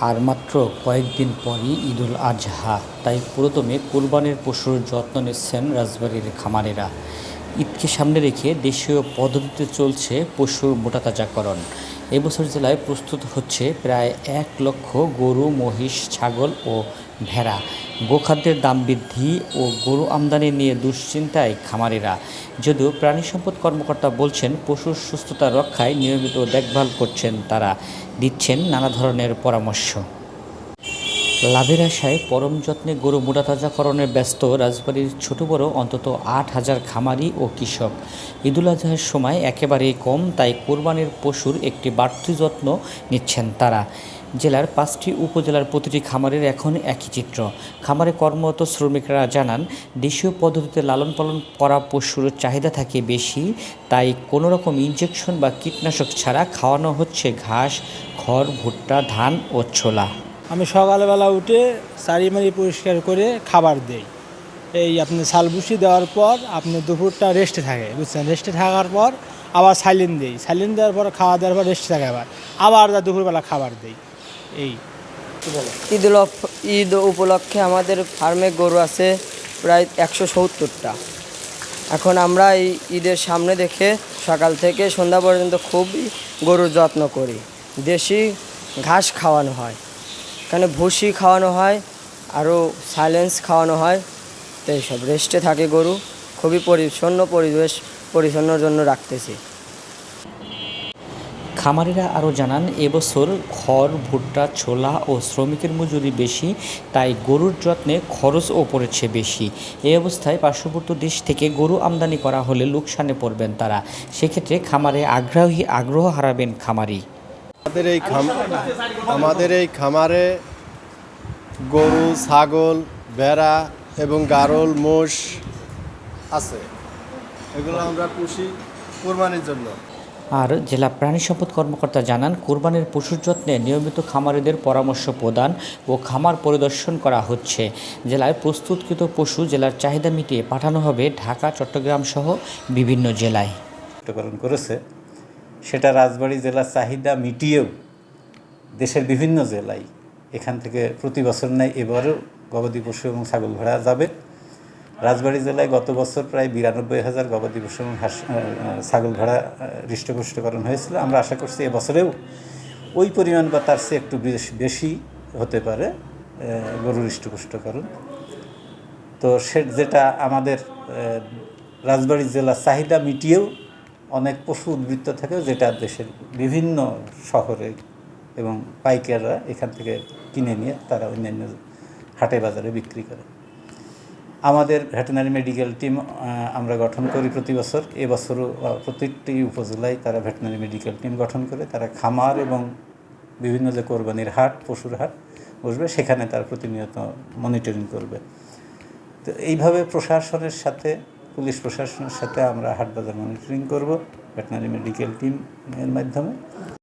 আর মাত্র কয়েকদিন পরই ঈদুল আজহা, তাই প্রথমে কোরবানের পশুর যত্ন নিচ্ছেন রাজবাড়ির খামারেরা। ঈদকে সামনে রেখে দেশীয় পদ্ধতিতে চলছে পশুর মোটাতাজাকরণ। এবছর জেলায় প্রস্তুত হচ্ছে প্রায় এক লক্ষ গরু, মহিষ, ছাগল ও ভেড়া। গোখাদ্যের দাম বৃদ্ধি ও গরু আমদানি নিয়ে দুশ্চিন্তায় খামারিরা। যদিও প্রাণী সম্পদ কর্মকর্তা বলছেন, পশুর সুস্থতা রক্ষায় নিয়মিত দেখভাল করছেন তারা। দিচ্ছেন নানা ধরনের পরামর্শ। লাভের আশায় পরম যত্নে গরু মোটাতাজাকরণে ব্যস্ত রাজবাড়ির ছোট বড় অন্তত আট হাজার খামারি ও কৃষক। ঈদুল আজহার সময় একেবারেই কম, তাই কোরবানির পশুর একটি বাড়তি যত্ন নিচ্ছেন তারা। জেলার পাঁচটি উপজেলার প্রতিটি খামারের এখন একই চিত্র। খামারে কর্মরত শ্রমিকরা জানান, দেশীয় পদ্ধতিতে লালন পালন করা পশুর চাহিদা থাকে বেশি, তাই কোনো রকম ইঞ্জেকশন বা কীটনাশক ছাড়া খাওয়ানো হচ্ছে ঘাস, খড়, ভুট্টা, ধান ও ছোলা। আমি সকালবেলা উঠে চারিমারি পরিষ্কার করে খাবার দেই। এই আপনি সালবুসি দেওয়ার পর আপনি দুপুরটা রেস্টে থাকে, বুঝছেন? রেস্টে থাকার পর আবার সাইলেন দেই। সাইলেন দেওয়ার পর খাওয়া দেওয়ার পর রেস্টে থাকে আবার। আবার দুপুরবেলা খাবার দেই। এই। ঈদ ঈদ উপলক্ষে আমাদের ফার্মে গরু আছে প্রায় একশো সত্তরটা। এখন আমরা এই ঈদের সামনে দেখে সকাল থেকে সন্ধ্যা পর্যন্ত খুবই গরুর যত্ন করি। দেশি ঘাস খাওয়ানো হয়। এখানে ভুসি খাওয়ানো হয় আরও সাইলেন্স খাওয়ানো হয়, তো এইসব রেস্টে থাকে গরু। খুবই পরিচ্ছন্ন পরিবেশ পরিচ্ছন্নর জন্য রাখতেছি। খামারিরা আরও জানান, এবছর খড়, ভুট্টা, ছোলা ও শ্রমিকের মজুরি বেশি, তাই গরুর যত্নে খরচও পড়েছে বেশি। এই অবস্থায় পার্শ্ববর্তী দেশ থেকে গরু আমদানি করা হলে লোকসানে পড়বেন তারা। সেক্ষেত্রে খামারে আগ্রহী আগ্রহ হারাবেন খামারি। আমাদের এই খাম আমাদের এই খামারে গরু ছাগল ভেড়া এবং গারল মোষ আছে। এগুলো আমরা পুষি কোরবানির জন্য। আর জেলা প্রাণী সম্পদ কর্মকর্তা জানান কোরবানির পশুর যত্নে নিয়মিত খামারিদের পরামর্শ প্রদান ও খামার পরিদর্শন করা হচ্ছে। জেলায় প্রস্তুতকৃত পশু জেলার চাহিদা মিটিয়ে পাঠানো হবে ঢাকা চট্টগ্রাম সহ বিভিন্ন জেলায়। করেছে। সেটা রাজবাড়ী জেলার চাহিদা মিটিয়েও দেশের বিভিন্ন জেলায় এখান থেকে প্রতি বছর নেয় এবারও গবাদি পশু এবং ছাগল ভেড়া যাবে। রাজবাড়ী জেলায় গত বছর প্রায় বিরানব্বই হাজার গবাদি পশু এবং হাঁস ছাগল ভেড়া হৃষ্টপুষ্টকরণ হয়েছিল। আমরা আশা করছি এবছরেও ওই পরিমাণ বা তার চেয়ে একটু বেশ- হতে পারে গরুর হৃষ্টপুষ্টকরণ। তো সে, যেটা আমাদের রাজবাড়ী জেলার চাহিদা মিটিয়েও অনেক পশু উদ্বৃত্ত থাকে যেটা দেশের বিভিন্ন শহরে এবং পাইকাররা এখান থেকে কিনে নিয়ে তারা অন্যান্য হাটে বাজারে বিক্রি করে। আমাদের ভেটেনারি মেডিকেল টিম আমরা গঠন করি প্রতি বছর। এবছরও প্রত্যেকটি উপজেলায় তারা ভেটেনারি মেডিকেল টিম গঠন করে। তারা খামার এবং বিভিন্ন যে কোরবানির হাট, পশুর হাট বসবে, সেখানে তারা প্রতিনিয়ত মনিটরিং করবে। তো এইভাবে প্রশাসনের সাথে পুলিশ প্রশাসনের সাথে আমরা হাটবাজার মনিটরিং করব ভেটেনারি মেডিকেল টিমের মাধ্যমে।